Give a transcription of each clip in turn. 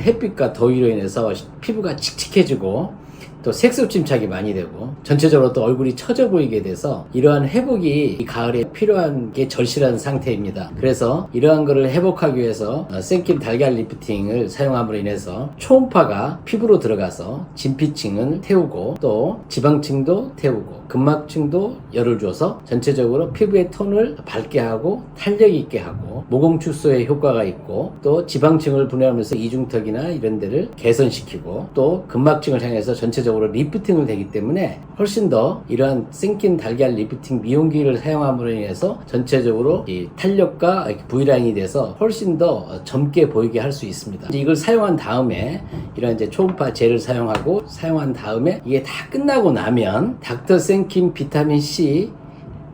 햇빛과 더위로 인해서 피부가 칙칙해지고 또 색소 침착이 많이 되고 전체적으로 또 얼굴이 처져 보이게 돼서 이러한 회복이 이 가을에 필요한 게 절실한 상태입니다. 그래서 이러한 거를 회복하기 위해서 어, 생킴 달걀 리프팅을 사용함으로 인해서 초음파가 피부로 들어가서 진피층을 태우고 또 지방층도 태우고 근막층도 열을 줘서 전체적으로 피부의 톤을 밝게 하고 탄력 있게 하고 모공 축소에 효과가 있고 또 지방층을 분해하면서 이중턱이나 이런 데를 개선시키고 또 근막층을 향해서 전체적으로 리프팅을 되기 때문에 훨씬 더 이러한 생긴 달걀 리프팅 미용기를 사용함으로 인해서 전체적으로 이 탄력과 V라인이 돼서 훨씬 더 젊게 보이게 할 수 있습니다. 이걸 사용한 다음에 이런 이제 초음파 젤을 사용하고 사용한 다음에 이게 다 끝나고 나면 닥터 생킨 비타민 C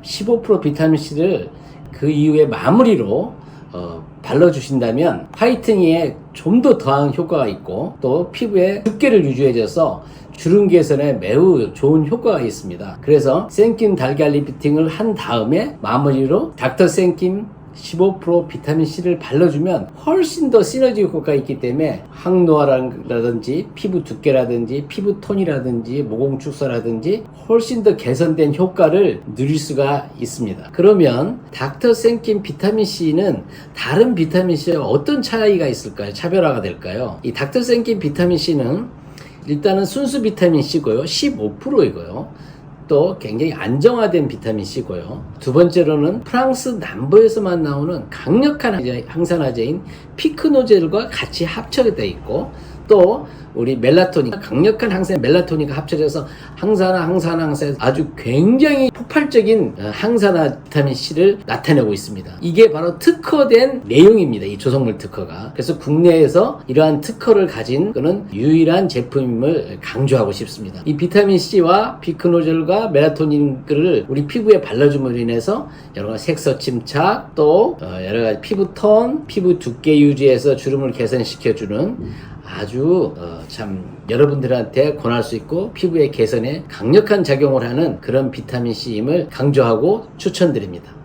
15% 비타민 C를 그 이후에 마무리로 어, 발라주신다면 화이트닝에 좀 더 더한 효과가 있고 또 피부에 두께를 유지해줘서 주름 개선에 매우 좋은 효과가 있습니다. 그래서 생김 달걀 리프팅을 한 다음에 마무리로 닥터 생김 15% 비타민C를 발라주면 훨씬 더 시너지 효과가 있기 때문에 항노화라든지 피부 두께라든지 피부 톤이라든지 모공 축소라든지 훨씬 더 개선된 효과를 누릴 수가 있습니다. 그러면 닥터 생킴 비타민C는 다른 비타민C와 어떤 차이가 있을까요? 차별화가 될까요? 이 닥터 생킴 비타민C는 일단은 순수 비타민C고요. 15%이고요. 또 굉장히 안정화된 비타민 C고요. 두 번째로는 프랑스 남부에서만 나오는 강력한 항산화제인 피크노젤과 같이 합쳐져 있고 또 우리 멜라토닌 강력한 항산 멜라토닌과 합쳐져서 항산화 항산화 항산 아주 굉장히 폭발적인 어, 항산화 비타민 C를 나타내고 있습니다. 이게 바로 특허된 내용입니다. 이 조성물 특허가. 그래서 국내에서 이러한 특허를 가진 그는 유일한 제품임을 강조하고 싶습니다. 이 비타민 C와 피크노젤과 멜라토닌을 우리 피부에 발라줌으로 인해서 여러 가지 색소 침착 또 어, 여러 가지 피부 톤, 피부 두께 유지해서 주름을 개선시켜주는 아주 어, 참 여러분들한테 권할 수 있고 피부의 개선에 강력한 작용을 하는 그런 비타민 C임을 강조하고 추천드립니다.